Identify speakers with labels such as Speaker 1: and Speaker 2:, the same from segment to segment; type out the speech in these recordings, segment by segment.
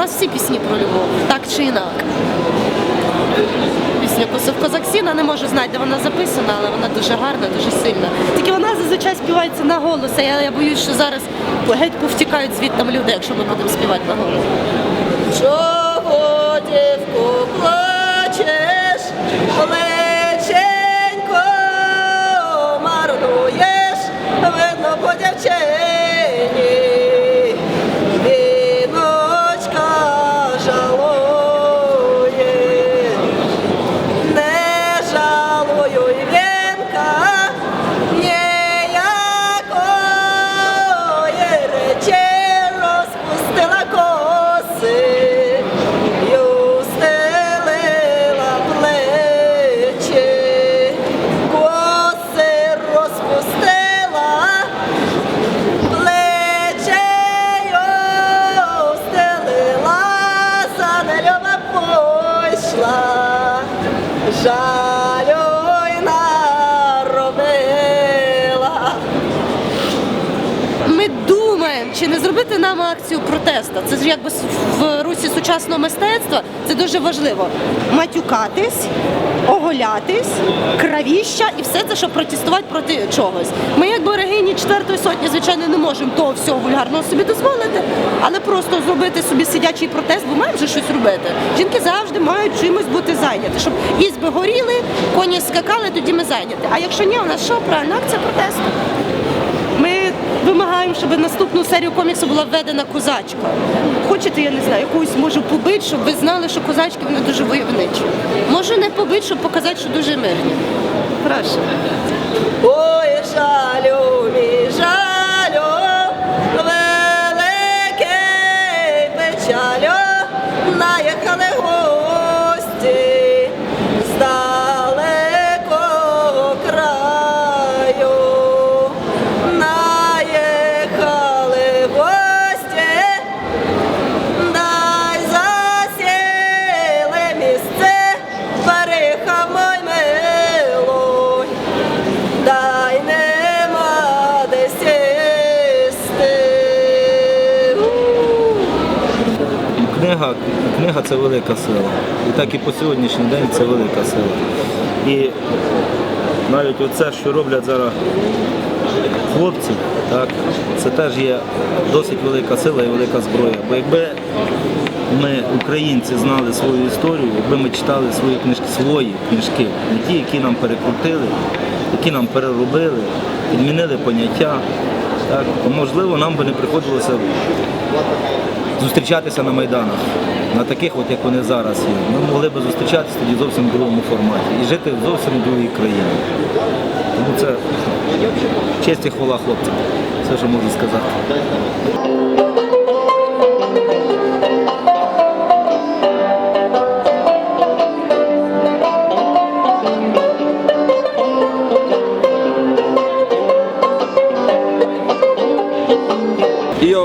Speaker 1: нас всі пісні про любов, так чи інак. Пісня «Косив козак не можу знати, де вона записана, але вона дуже гарна, дуже сильна. Тільки вона зазвичай співається на голос, а я, я боюсь, що зараз геть повтікають звідтам люди, якщо ми будемо співати на голос. Чого дівку плачеш, Ми думаємо, чи не зробити нам акцію протесту. Це ж якби в русі сучасного мистецтва це дуже важливо. Матюкатись, оголятись, кравіща і все це, щоб протестувати проти чогось. Ми, як берегині четвертої сотні, звичайно, не можемо того всього вульгарного собі дозволити, але просто зробити собі сидячий протест, бо маємо вже щось робити. Жінки завжди мають чимось бути зайняті, щоб ізби горіли, коні скакали, тоді ми зайняті. А якщо ні, у нас що правильно, акція протесту. Вимагаємо, щоб наступну серію коміксу була введена козачка. Хочете, я не знаю, якусь можу побити, щоб ви знали, що козачки вони дуже войовничі. Можу не побити, щоб показати, що дуже мирні. Прошу.
Speaker 2: Книга, книга це велика сила. І так і по сьогоднішній день це велика сила. І навіть оце, що роблять зараз хлопці, так, це теж є досить велика сила і велика зброя. Бо якби ми, українці, знали свою історію, якби ми читали свої книжки, свої книжки, не ті, які нам перекрутили, які нам переробили, підмінили поняття, так, то можливо нам би не приходилося зустрічатися на майданах, на таких, от як вони зараз є. Ми могли б зустрічатися тоді зовсім в другому форматі і жити в зовсім другій країні. Тому це честь і хвала хлопцям. Все, що можу сказати.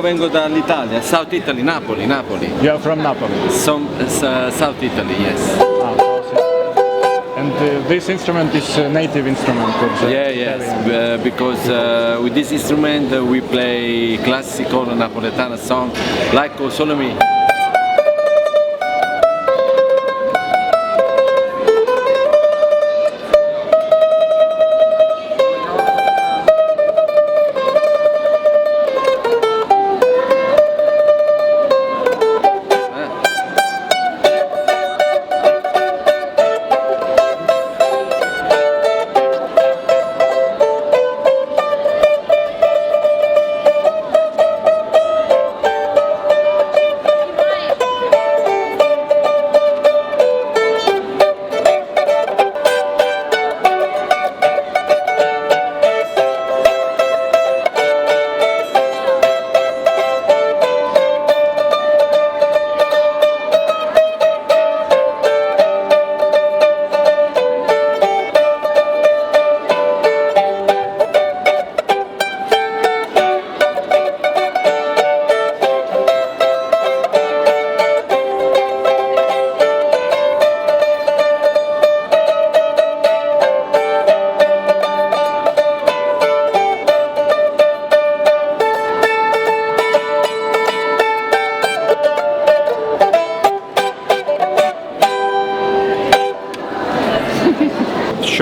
Speaker 3: Vengo dall'Italia, South Italy, Napoli, Napoli.
Speaker 4: You are from Napoli.
Speaker 3: Some, uh, South Italy, yes.
Speaker 4: Ah, and uh, this instrument is a native instrument of the
Speaker 3: Yeah, yes, uh, because uh, with this instrument uh, we play classical Napoletana song like O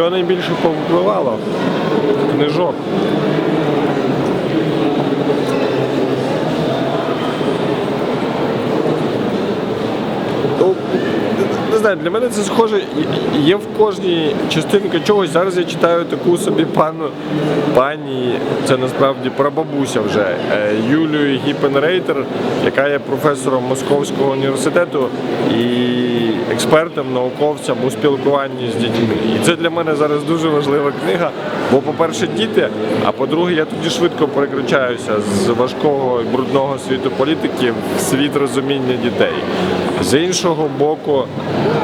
Speaker 5: Що найбільше повпливало? Книжок. Ну, не знаю, для мене це схоже. Є в кожній частинці чогось. Зараз я читаю таку собі пану пані, це насправді прабабуся вже е, Юлію Гіпенрейтер, яка є професором Московського університету і експертом, науковцем у спілкуванні з дітьми. І це для мене зараз дуже важлива книга. Бо, по-перше, діти, а по-друге, я тоді швидко переключаюся з важкого і брудного світу політики в світ розуміння дітей. З іншого боку,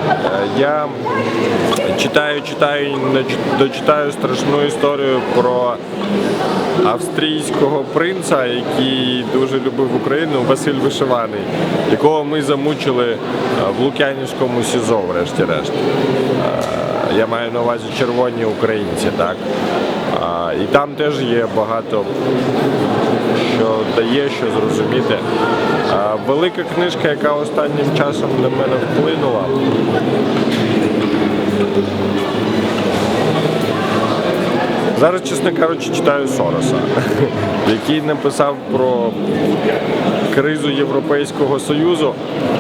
Speaker 5: е, я читаю, читаю дочитаю страшну історію про австрійського принца, який дуже любив Україну, Василь Вишиваний, якого ми замучили е, в Лук'янівському СІЗО, врешті-решт. Е, Я маю на увазі червоні українці, так. І там теж є багато що дає, що зрозуміти. Велика книжка, яка останнім часом на мене вплинула. Зараз, чесно кажучи, читаю Сороса, який написав про кризу Європейського Союзу.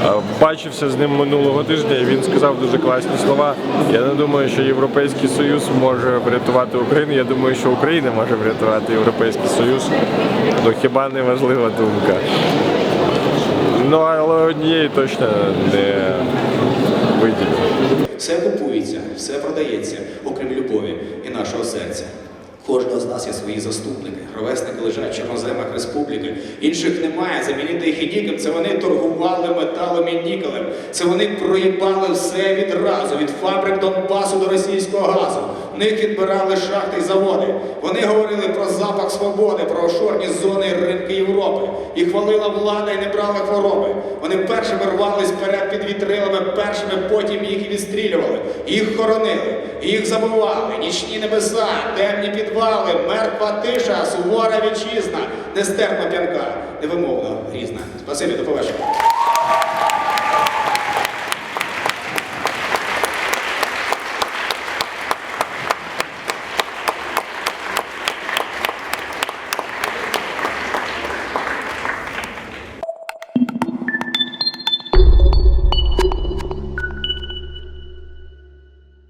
Speaker 5: Е, Бачився з ним минулого тижня, і він сказав дуже класні слова. Я не думаю, що Європейський Союз може врятувати Україну. Я думаю, що Україна може врятувати Європейський Союз. Ну хіба не важлива думка? Ну але однієї точно не виділю.
Speaker 6: Все купується, все продається, окрім любові і нашого серця. Кожного з нас є свої заступники, ровесники лежать в чорноземах республіки. Інших немає, замінити їх і ніким. Це вони торгували металом і нікелем. Це вони проїбали все відразу, від фабрик Донбасу до російського газу. В них відбирали шахти й заводи. Вони говорили про запах свободи, про офшорні зони і ринки Європи. Їх хвалила влада і не брали хвороби. Вони першими рвались вперед під вітрилами, першими потім їх і відстрілювали. Їх хоронили, їх забували. Нічні небеса, темні підвали, мертва тиша, сувора вітчизна, нестерпна п'янка, невимовно різна. Спасибі, до побачення.